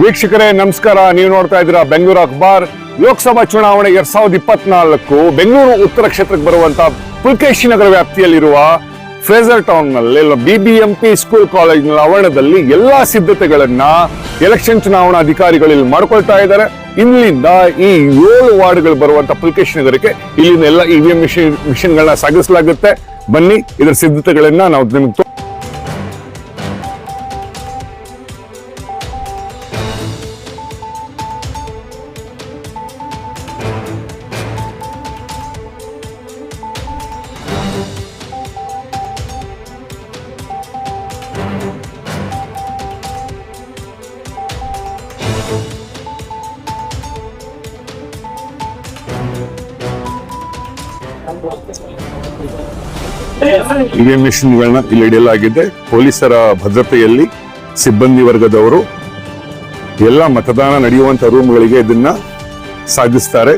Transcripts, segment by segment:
ವೀಕ್ಷಕರೇ, ನಮಸ್ಕಾರ. ನೀವು ನೋಡ್ತಾ ಇದ್ದೀರಾ ಬೆಂಗಳೂರು ಅಖಬಾರ್ ಲೋಕಸಭಾ ಚುನಾವಣೆ ಎರಡ್ ಸಾವಿರದ ಇಪ್ಪತ್ನಾಲ್ಕು, ಬೆಂಗಳೂರು ಉತ್ತರ ಕ್ಷೇತ್ರಕ್ಕೆ ಬರುವಂತ ಪುಲ್ಕೇಶಿ ನಗರ ವ್ಯಾಪ್ತಿಯಲ್ಲಿರುವ ಫ್ರೇಜರ್ ಟೌನ್ನಲ್ಲಿ ಬಿಬಿಎಂಪಿ ಸ್ಕೂಲ್ ಕಾಲೇಜಿನ ಆವರಣದಲ್ಲಿ ಎಲ್ಲಾ ಸಿದ್ಧತೆಗಳನ್ನ ಎಲೆಕ್ಷನ್ ಚುನಾವಣಾ ಅಧಿಕಾರಿಗಳು ಇಲ್ಲಿ ಮಾಡ್ಕೊಳ್ತಾ ಇದ್ದಾರೆ. ಇಲ್ಲಿಂದ ಈ ಏಳು ವಾರ್ಡ್ಗಳು ಬರುವಂತ ಪುಲ್ಕೇಶಿ ನಗರಕ್ಕೆ ಇಲ್ಲಿನ ಎಲ್ಲ ಇವಿಎಂ ಮಿಷಿನ್ ಮಿಷಿನ್ಗಳನ್ನ ಸಾಗಿಸಲಾಗುತ್ತೆ. ಬನ್ನಿ, ಇದರ ಸಿದ್ಧತೆಗಳನ್ನ ನಾವು ನಿಮ್ಗೆ ಇವಿಎಂ ಮಿಷನ್ಗಳನ್ನ ಇಲ್ಲಿ ಇಡಲಾಗಿದೆ ಪೊಲೀಸರ ಭದ್ರತೆಯಲ್ಲಿ ಸಿಬ್ಬಂದಿ ವರ್ಗದವರು ಎಲ್ಲ ಮತದಾನ ನಡೆಯುವಂತ ರೂಮ್ಗಳಿಗೆ ಇದನ್ನ ಸಾಧಿಸ್ತಾರೆ.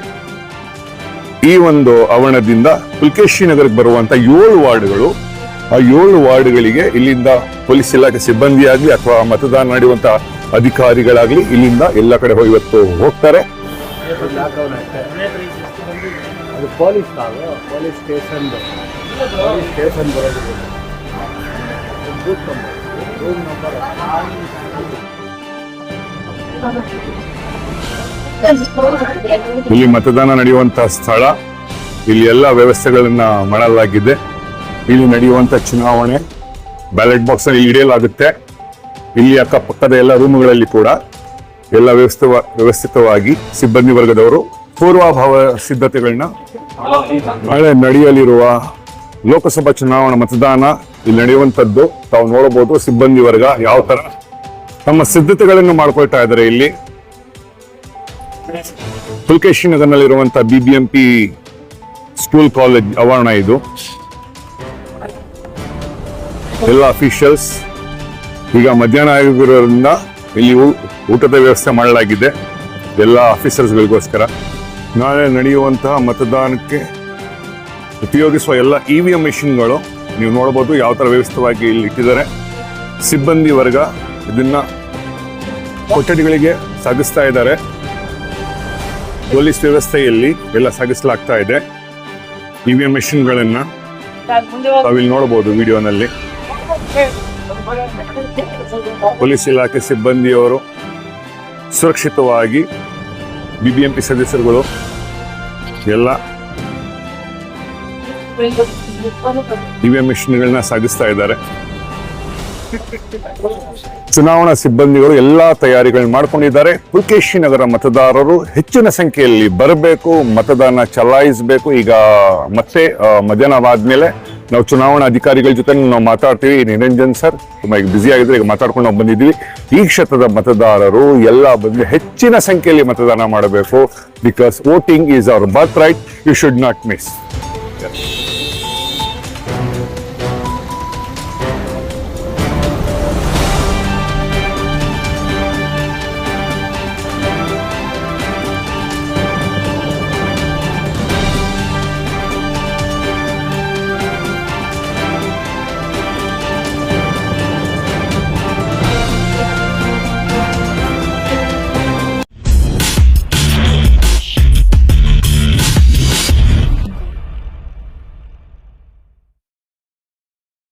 ಈ ಒಂದು ಆವರಣದಿಂದ ಪುಲ್ಕೇಶಿ ನಗರಕ್ಕೆ ಬರುವಂತ ಏಳು ವಾರ್ಡ್ಗಳು, ಆ ಏಳು ವಾರ್ಡ್ಗಳಿಗೆ ಇಲ್ಲಿಂದ ಪೊಲೀಸ್ ಇಲಾಖೆ ಸಿಬ್ಬಂದಿಯಾಗಲಿ ಅಥವಾ ಮತದಾನ ನಡೆಯುವಂತ ಅಧಿಕಾರಿಗಳಾಗಲಿ ಇಲ್ಲಿಂದ ಎಲ್ಲ ಕಡೆ ಹೋಗಿ ಇವತ್ತು ಹೋಗ್ತಾರೆ. ಅದು ಪೊಲೀಸ್ ತಾವು? ಪೊಲೀಸ್ ಸ್ಟೇಷನ್ ಪೊಲೀಸ್ ಸ್ಟೇಷನ್ ಬರೋದು ರೂಮ್ ನಂಬರ್ ಇಲ್ಲಿ ಮತದಾನ ನಡೆಯುವಂತಹ ಸ್ಥಳ, ಇಲ್ಲಿ ಎಲ್ಲ ವ್ಯವಸ್ಥೆಗಳನ್ನ ಮಾಡಲಾಗಿದೆ. ಇಲ್ಲಿ ನಡೆಯುವಂತ ಚುನಾವಣೆ ಬ್ಯಾಲೆಟ್ ಬಾಕ್ಸ್ ಅಲ್ಲಿ ಇಡಲಾಗುತ್ತೆ ಇಲ್ಲಿ ಅಕ್ಕಪಕ್ಕದ ಎಲ್ಲ ರೂಮ್ಗಳಲ್ಲಿ ಕೂಡ ಎಲ್ಲ ವ್ಯವಸ್ಥೆ ವ್ಯವಸ್ಥಿತವಾಗಿ ಸಿಬ್ಬಂದಿ ವರ್ಗದವರು ಪೂರ್ವಾಭಾವ ಸಿದ್ಧತೆಗಳನ್ನ ನಾಳೆ ನಡೆಯಲಿರುವ ಲೋಕಸಭಾ ಚುನಾವಣಾ ಮತದಾನ ಇಲ್ಲಿ ನಡೆಯುವಂತದ್ದು ತಾವು ನೋಡಬಹುದು. ಸಿಬ್ಬಂದಿ ವರ್ಗ ಯಾವ ತರ ತಮ್ಮ ಸಿದ್ಧತೆಗಳನ್ನು ಮಾಡ್ಕೊಳ್ತಾ ಇದ್ದಾರೆ ಇಲ್ಲಿ. ಪುಲ್ಕೇಶಿ ನಗರ್ನಲ್ಲಿರುವಂತಹ ಬಿಬಿಎಂಪಿ ಸ್ಕೂಲ್ ಕಾಲೇಜ್ ಆವರಣ ಇದು. ಎಲ್ಲ ಅಫಿಷಿಯಲ್ಸ್ ಈಗ ಮಧ್ಯಾಹ್ನ ಆಗಿರೋದ್ರಿಂದ ಇಲ್ಲಿ ಊಟದ ವ್ಯವಸ್ಥೆ ಮಾಡಲಾಗಿದೆ. ಎಲ್ಲ ಆಫೀಸರ್ಸ್ಗಳಿಗೋಸ್ಕರ ನಾಳೆ ನಡೆಯುವಂತಹ ಮತದಾನಕ್ಕೆ ಉಪಯೋಗಿಸುವ ಎಲ್ಲ ಇ ವಿ ಎಂ ಮೆಷಿನ್ಗಳು ನೀವು ನೋಡಬಹುದು ಯಾವ ಥರ ವ್ಯವಸ್ಥಿತವಾಗಿ ಇಲ್ಲಿ ಇಟ್ಟಿದ್ದಾರೆ. ಸಿಬ್ಬಂದಿ ವರ್ಗ ಇದನ್ನು ಕೊಠಡಿಗಳಿಗೆ ಸಾಗಿಸ್ತಾ ಇದ್ದಾರೆ. ಪೊಲೀಸ್ ವ್ಯವಸ್ಥೆಯಲ್ಲಿ ಎಲ್ಲ ಸಾಗಿಸಲಾಗ್ತಾ ಇದೆ. ಇ ವಿ ಎಂ ಮೆಷಿನ್ಗಳನ್ನು ತಾವಿಲ್ಲಿ ನೋಡಬಹುದು ವಿಡಿಯೋನಲ್ಲಿ. ಪೊಲೀಸ್ ಇಲಾಖೆ ಸಿಬ್ಬಂದಿಯವರು ಸುರಕ್ಷಿತವಾಗಿ ಬಿಬಿಎಂಪಿ ಸದಸ್ಯರುಗಳು, ಎಲ್ಲ ಇವಿಎಂ ಮಿಷಿನ್ಗಳನ್ನ ಸಾಧಿಸ್ತಾ ಇದ್ದಾರೆ. ಚುನಾವಣಾ ಸಿಬ್ಬಂದಿಗಳು ಎಲ್ಲಾ ತಯಾರಿಗಳನ್ನು ಮಾಡ್ಕೊಂಡಿದ್ದಾರೆ. ಪುಲ್ಕೇಶಿ ನಗರ ಮತದಾರರು ಹೆಚ್ಚಿನ ಸಂಖ್ಯೆಯಲ್ಲಿ ಬರಬೇಕು, ಮತದಾನ ಚಲಾಯಿಸಬೇಕು. ಈಗ ಮತ್ತೆ ಮಧ್ಯಾಹ್ನವಾದ ಮಧ್ಯಾಹ್ನವಾದ್ಮೇಲೆ ನಾವು ಚುನಾವಣಾ ಅಧಿಕಾರಿಗಳ ಜೊತೆ ನಾವು ಮಾತಾಡ್ತೀವಿ. ನಿರಂಜನ್ ಸರ್, ತುಂಬಾ ಈಗ ಬ್ಯುಸಿ ಆಗಿದ್ರೆ ಈಗ ಮಾತಾಡ್ಕೊಂಡು ನಾವು ಬಂದಿದ್ವಿ ಈ ಕ್ಷೇತ್ರದ ಮತದಾರರು ಎಲ್ಲ ಬಂದು ಹೆಚ್ಚಿನ ಸಂಖ್ಯೆಯಲ್ಲಿ ಮತದಾನ ಮಾಡಬೇಕು. Because voting is our birth right you should not miss